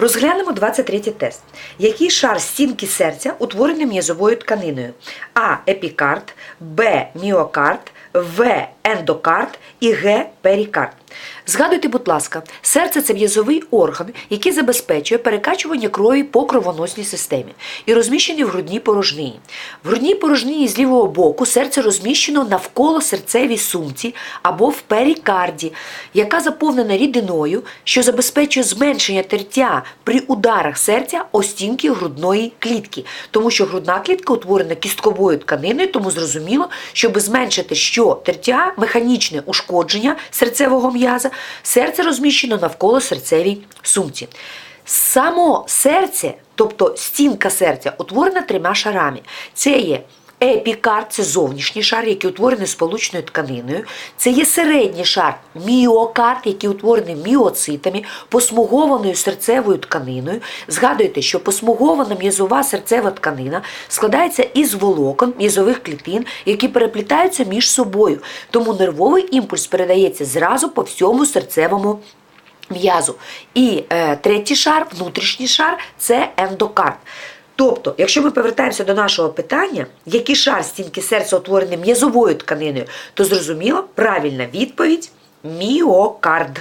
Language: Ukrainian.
Розглянемо 23 тест. Який шар стінки серця утворений м'язовою тканиною? А. Епікард, Б. Міокард, В. Ендокард і Г. Перікард. Згадуйте, будь ласка, серце це м'язовий орган, який забезпечує перекачування крові по кровоносній системі і розміщений в грудній порожнині. В грудній порожнині з лівого боку серце розміщено навколо серцевій сумці або в перікарді, яка заповнена рідиною, що забезпечує зменшення тертя при ударах серця о стінки грудної клітки, тому що грудна клітка утворена кістковою тканиною, тому зрозуміло, щоб зменшити що тертя, механічне ушкодження серцевого м'яза, серце розміщено навколо серцевій сумці. Само серце, тобто стінка серця, утворена трьома шарами. Це є епікард, це зовнішній шар, який утворений сполучною тканиною. Це є середній шар міокард, який утворений міоцитами, посмугованою серцевою тканиною. Згадуйте, що посмугована м'язова серцева тканина складається із волокон м'язових клітин, які переплітаються між собою. Тому нервовий імпульс передається зразу по всьому серцевому м'язу. І е, третій шар, внутрішній шар це ендокард. Тобто, якщо ми повертаємося до нашого питання, який шар стінки серця утворений м'язовою тканиною, то зрозуміло, правильна відповідь міокард.